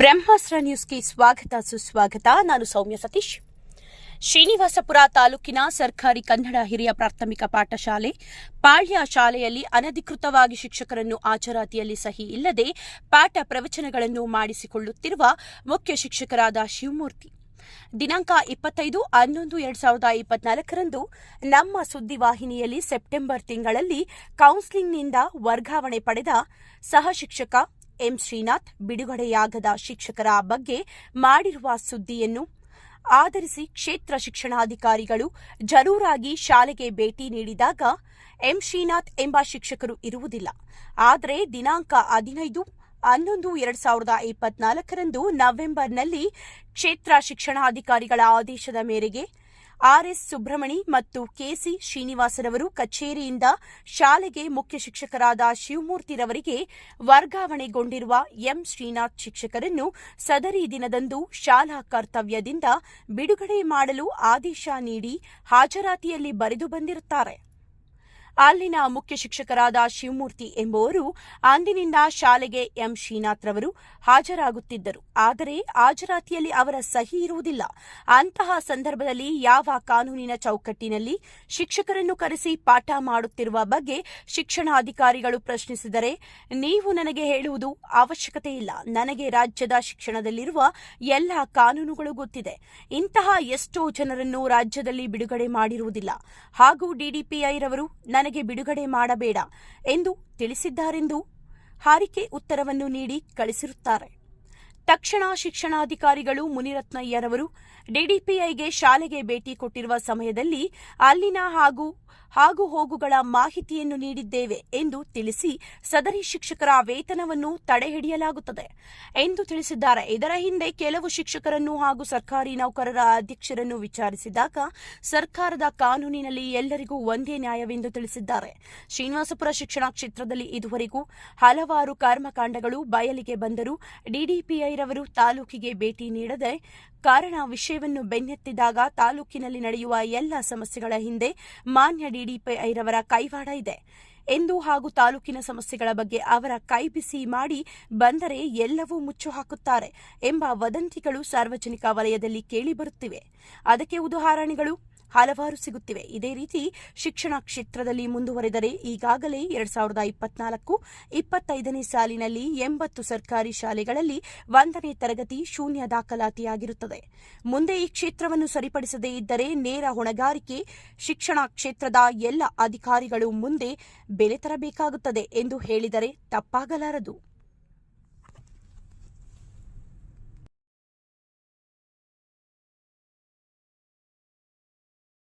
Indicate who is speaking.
Speaker 1: ಬ್ರಹ್ಮಾಸ್ತ್ರ ನ್ಯೂಸ್ಗೆ ಸ್ವಾಗತ, ಸುಸ್ವಾಗತ. ನಾನು ಸೌಮ್ಯ ಸತೀಶ್. ಶ್ರೀನಿವಾಸಪುರ ತಾಲೂಕಿನ ಸರ್ಕಾರಿ ಕನ್ನಡ ಹಿರಿಯ ಪ್ರಾಥಮಿಕ ಪಾಠಶಾಲೆ, ಪಾಳ್ಯ ಶಾಲೆಯಲ್ಲಿ ಅನಧಿಕೃತವಾಗಿ ಶಿಕ್ಷಕರನ್ನು ಆಚರಾತಿಯಲ್ಲಿ ಸಹಿ ಇಲ್ಲದೆ ಪಾಠ ಪ್ರವಚನಗಳನ್ನು ಮಾಡಿಸಿಕೊಳ್ಳುತ್ತಿರುವ ಮುಖ್ಯ ಶಿಕ್ಷಕರಾದ ಶಿವಮೂರ್ತಿ. ದಿನಾಂಕ ಇಪ್ಪತ್ತೈದು ಹನ್ನೊಂದು ಎರಡ್ ಸಾವಿರದ ಇಪ್ಪತ್ನಾಲ್ಕರಂದು ನಮ್ಮ ಸುದ್ದಿವಾಹಿನಿಯಲ್ಲಿ ಸೆಪ್ಟೆಂಬರ್ ತಿಂಗಳಲ್ಲಿ ಕೌನ್ಸಿಲಿಂಗ್ನಿಂದ ವರ್ಗಾವಣೆ ಪಡೆದ ಸಹ ಶಿಕ್ಷಕ ಎಂ. ಶ್ರೀನಾಥ್ ಬಿಡುಗಡೆಯಾಗದ ಶಿಕ್ಷಕರ ಬಗ್ಗೆ ಮಾಡಿರುವ ಸುದ್ದಿಯನ್ನು ಆಧರಿಸಿ ಕ್ಷೇತ್ರ ಶಿಕ್ಷಣಾಧಿಕಾರಿಗಳು ಜರೂರಾಗಿ ಶಾಲೆಗೆ ಭೇಟಿ ನೀಡಿದಾಗ ಎಂ. ಶ್ರೀನಾಥ್ ಎಂಬ ಶಿಕ್ಷಕರು ಇರುವುದಿಲ್ಲ. ಆದರೆ ದಿನಾಂಕ ಹದಿನೈದು, ಹನ್ನೊಂದು, ಎರಡ್ ಸಾವಿರದ ಇಪ್ಪತ್ನಾಲ್ಕರಂದು ನವೆಂಬರ್ನಲ್ಲಿ ಕ್ಷೇತ್ರ ಶಿಕ್ಷಣಾಧಿಕಾರಿಗಳ ಆದೇಶದ ಮೇರೆಗೆ ಆರ್ಎಸ್ ಸುಬ್ರಹ್ಮಣಿ ಮತ್ತು ಕೆಸಿ ಶ್ರೀನಿವಾಸರವರು ಕಚೇರಿಯಿಂದ ಶಾಲೆಗೆ ಮುಖ್ಯ ಶಿಕ್ಷಕರಾದ ಶಿವಮೂರ್ತಿರವರಿಗೆ ವರ್ಗಾವಣೆಗೊಂಡಿರುವ ಎಂ ಶ್ರೀನಾಥ್ ಶಿಕ್ಷಕರನ್ನು ಸದರಿ ದಿನದಂದು ಶಾಲಾ ಕರ್ತವ್ಯದಿಂದ ಬಿಡುಗಡೆ ಮಾಡಲು ಆದೇಶ ನೀಡಿ ಹಾಜರಾತಿಯಲ್ಲಿ ಬರೆದು ಬಂದಿರುತ್ತಾರೆ. ಅಲ್ಲಿನ ಮುಖ್ಯ ಶಿಕ್ಷಕರಾದ ಶಿವಮೂರ್ತಿ ಎಂಬುವರು ಅಂದಿನಿಂದ ಶಾಲೆಗೆ ಎಂ. ಶ್ರೀನಾಥ್ ರವರು ಹಾಜರಾಗುತ್ತಿದ್ದರು. ಆದರೆ ಹಾಜರಾತಿಯಲ್ಲಿ ಅವರ ಸಹಿ ಇರುವುದಿಲ್ಲ. ಅಂತಹ ಸಂದರ್ಭದಲ್ಲಿ ಯಾವ ಕಾನೂನಿನ ಚೌಕಟ್ಟಿನಲ್ಲಿ ಶಿಕ್ಷಕರನ್ನು ಕರೆಸಿ ಪಾಠ ಮಾಡುತ್ತಿರುವ ಬಗ್ಗೆ ಶಿಕ್ಷಣಾಧಿಕಾರಿಗಳು ಪ್ರಶ್ನಿಸಿದರೆ ನೀವು ನನಗೆ ಹೇಳುವುದು ಅವಶ್ಯಕತೆ ಇಲ್ಲ. ನನಗೆ ರಾಜ್ಯದ ಶಿಕ್ಷಣದಲ್ಲಿರುವ ಎಲ್ಲ ಕಾನೂನುಗಳು ಗೊತ್ತಿದೆ. ಇಂತಹ ಎಷ್ಟೋ ಜನರನ್ನು ರಾಜ್ಯದಲ್ಲಿ ಬಿಡುಗಡೆ ಮಾಡಿರುವುದಿಲ್ಲ. ಹಾಗೂ ಡಿಡಿಪಿಐರವರು ನನಗೆ ಬಿಡುಗಡೆ ಮಾಡಬೇಡ ಎಂದು ತಿಳಿಸಿದ್ದಾರೆಂದು ಹಾರಿಕೆ ಉತ್ತರವನ್ನು ನೀಡಿ ಕಳಿಸಿರುತ್ತಾರೆ. ತಕ್ಷಣ ಶಿಕ್ಷಣಾಧಿಕಾರಿಗಳು ಮುನಿರತ್ನಯ್ಯರವರು ಡಿಡಿಪಿಐಗೆ ಶಾಲೆಗೆ ಭೇಟಿ ಕೊಟ್ಟಿರುವ ಸಮಯದಲ್ಲಿ ಅಲ್ಲಿನ ಹಾಗೂ ಹಾಗೂ ಹೋಗುಗಳ ಮಾಹಿತಿಯನ್ನು ನೀಡಿದ್ದೇವೆ ಎಂದು ತಿಳಿಸಿ ಸದರಿ ಶಿಕ್ಷಕರ ವೇತನವನ್ನು ತಡೆಹಿಡಿಯಲಾಗುತ್ತದೆ ಎಂದು ತಿಳಿಸಿದ್ದಾರೆ. ಇದರ ಹಿಂದೆ ಕೆಲವು ಶಿಕ್ಷಕರನ್ನು ಹಾಗೂ ಸರ್ಕಾರಿ ನೌಕರರ ಅಧ್ಯಕ್ಷರನ್ನು ವಿಚಾರಿಸಿದಾಗ ಸರ್ಕಾರದ ಕಾನೂನಿನಲ್ಲಿ ಎಲ್ಲರಿಗೂ ಒಂದೇ ನ್ಯಾಯವೆಂದು ತಿಳಿಸಿದ್ದಾರೆ. ಶ್ರೀನಿವಾಸಪುರ ಶಿಕ್ಷಣ ಕ್ಷೇತ್ರದಲ್ಲಿ ಇದುವರೆಗೂ ಹಲವಾರು ಕರ್ಮಕಾಂಡಗಳು ಬಯಲಿಗೆ ಬಂದರೂ ಡಿಡಿಪಿಐರವರು ತಾಲೂಕಿಗೆ ಭೇಟಿ ನೀಡದೆ ಕಾರಣ ವಿಷಯವನ್ನು ಬೆನ್ನೆತ್ತಿದಾಗ ತಾಲೂಕಿನಲ್ಲಿ ನಡೆಯುವ ಎಲ್ಲ ಸಮಸ್ಯೆಗಳ ಹಿಂದೆ ಮಾನ್ಯ ಡಿಡಿಪಿಐರವರ ಕೈವಾಡ ಇದೆ. ಎಂದು ಹಾಗೂ ತಾಲೂಕಿನ ಸಮಸ್ಯೆಗಳ ಬಗ್ಗೆ ಅವರ ಕೈಬಿಸಿ ಮಾಡಿ ಬಂದರೆ ಎಲ್ಲವೂ ಮುಚ್ಚು ಹಾಕುತ್ತಾರೆ ಎಂಬ ವದಂತಿಗಳು ಸಾರ್ವಜನಿಕ ವಲಯದಲ್ಲಿ ಕೇಳಿಬರುತ್ತಿವೆ ಅದಕ್ಕೆ ಉದಾಹರಣೆಗಳು ಹಲವಾರು ಸಿಗುತ್ತಿವೆ. ಇದೇ ರೀತಿ ಶಿಕ್ಷಣ ಕ್ಷೇತ್ರದಲ್ಲಿ ಮುಂದುವರೆದರೆ ಈಗಾಗಲೇ ಎರಡ್ ಸಾವಿರದ ಇಪ್ಪತ್ನಾಲ್ಕು ಇಪ್ಪತ್ತೈದನೇ ಸಾಲಿನಲ್ಲಿ ಎಂಬತ್ತು ಸರ್ಕಾರಿ ಶಾಲೆಗಳಲ್ಲಿ ಒಂದನೇ ತರಗತಿ ಶೂನ್ಯ ದಾಖಲಾತಿಯಾಗಿರುತ್ತದೆ. ಮುಂದೆ ಈ ಕ್ಷೇತ್ರವನ್ನು ಸರಿಪಡಿಸದೇ ಇದ್ದರೆ ನೇರ ಹೊಣೆಗಾರಿಕೆ, ಶಿಕ್ಷಣ ಕ್ಷೇತ್ರದ ಎಲ್ಲ ಅಧಿಕಾರಿಗಳು ಮುಂದೆ ಬೆಲೆ ತರಬೇಕಾಗುತ್ತದೆ ಎಂದು ಹೇಳಿದರೆ ತಪ್ಪಾಗಲಾರದು.